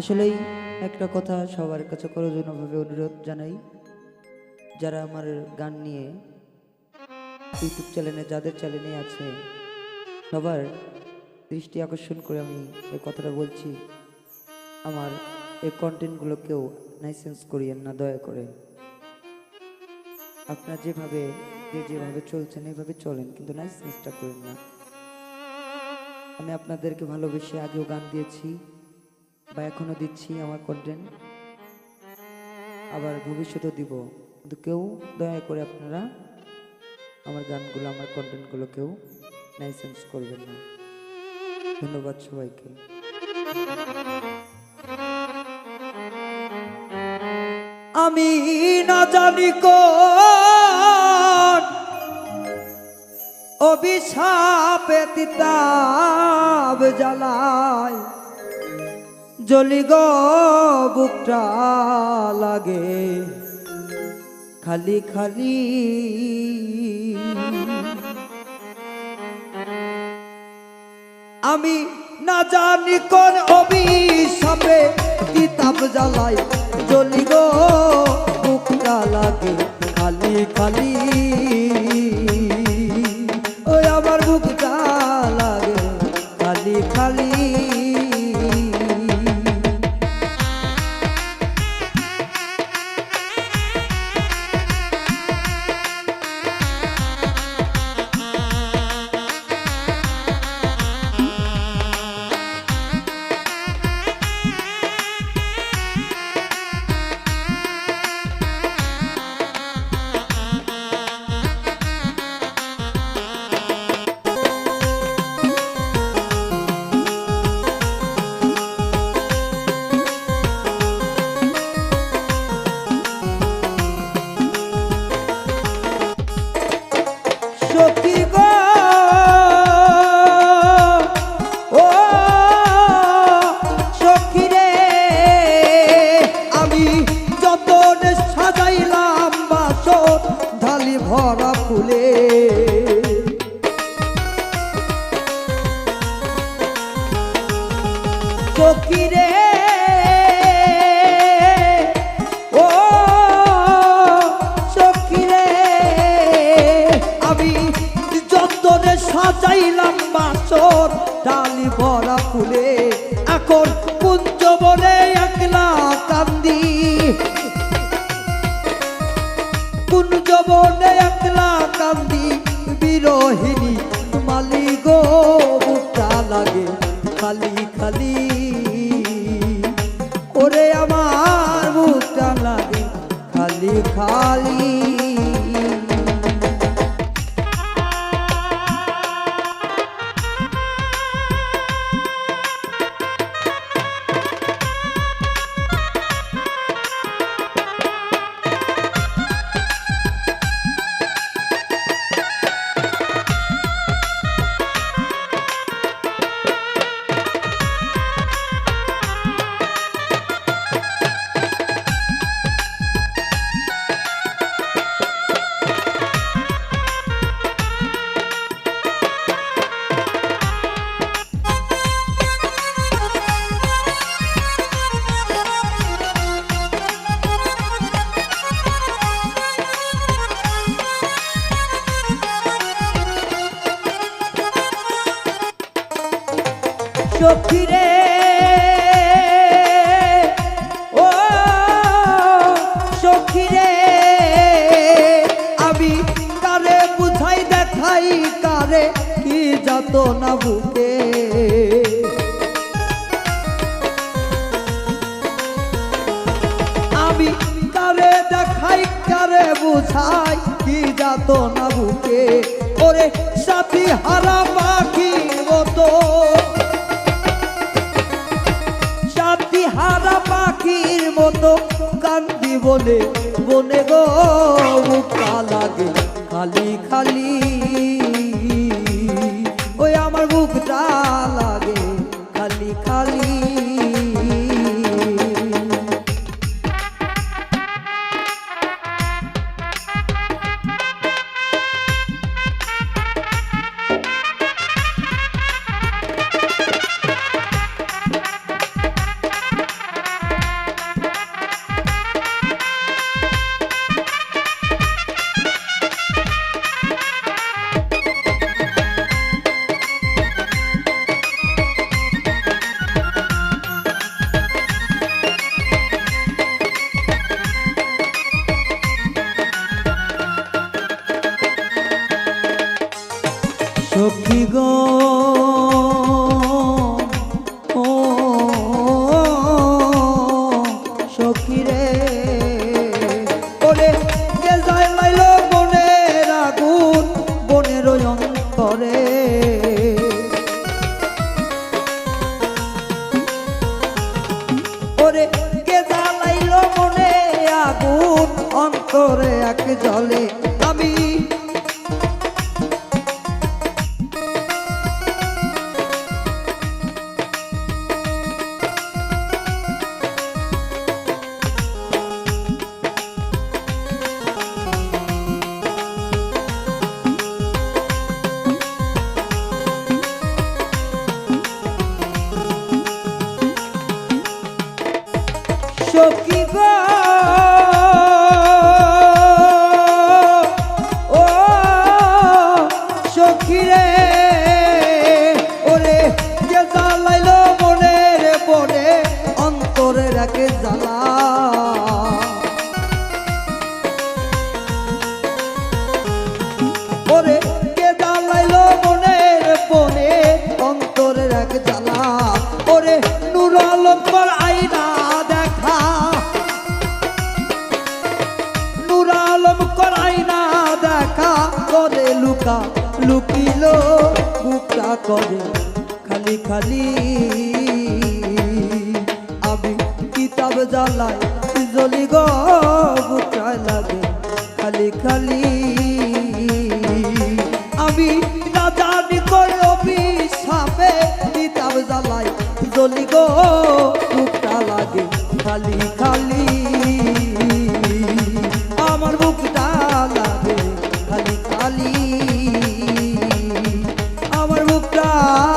আসলেই একটা কথা সবার কাছে করজনভাবে অনুরোধ জানাই। যারা আমার গান নিয়ে ইউটিউব চ্যানেলে যাদের চ্যানেলে আছে, সবার দৃষ্টি আকর্ষণ করে আমি এই কথাটা বলছি। আমার এই কন্টেন্টগুলোকেও লাইসেন্স করিয়েন না, দয়া করে আপনারা যেভাবে, যে যেভাবে চলছেন এইভাবে চলেন, কিন্তু লাইসেন্সটা করেন না। আমি আপনাদেরকে ভালোবেসে আগেও গান দিয়েছি। বা এখনও দিচ্ছি আমার কন্টেন্ট আবার ভবিষ্যতেও দিব। কিন্তু কেউ দয়া করে আপনারা আমার গানগুলো, আমার কন্টেন্টগুলো কেউ লাইসেন্স করবেন না। ধন্যবাদ সবাইকে। আমি না জানি কোন অভিশাপে তিতাব জ্বালায়। জলি গো, বুকটা লাগে। খালি খালি। আমি না জানি কোন অভিশাপে কিতাব জ্বালাই। জলি গো, বুকটা লাগে, খালি খালি। ওই আমার বুকটা ভরা ফুলে। সখী রে ও সখী আমি যতনে সাজাইলাম বাসর ডালি ভরা ফুলে। এখন বলে একলা কান্দি মালি গো লাগে খালি খালি। ওরে আমার বুকটা লাগে খালি খালি। সখী ও সখী রে। আমি কারে বুঝাই দেখাই, কারে কি যত না বুকে। আমি কারে দেখাই, কারে বুঝাই, কি যাত না বুকে। ওরে সাথী হারা পাখি মতো। পাখির মতো কান্দি বলে, বনে গো লাগে খালি খালি। ওই আমার বুকটা লাগে খালি খালি। ওরে কে জ্বালাইলো মনে আগুন? অন্তরে এক জলে সখী ও সখী রে, ওরে মনে রে বনে, অন্তরে রাখে জ্বালা। ওরে কে মনের বনে, অন্তরে রাখ জ্বালা। ওরে আইনা লুকিল, বুকটা করে খালি খালি। আমি কিতাব জ্বালাই জ্বলি গো লাগে খালি খালি। আমি না জানি করবি সাপে কিতাব জ্বালাই জ্বলি গো বুকটা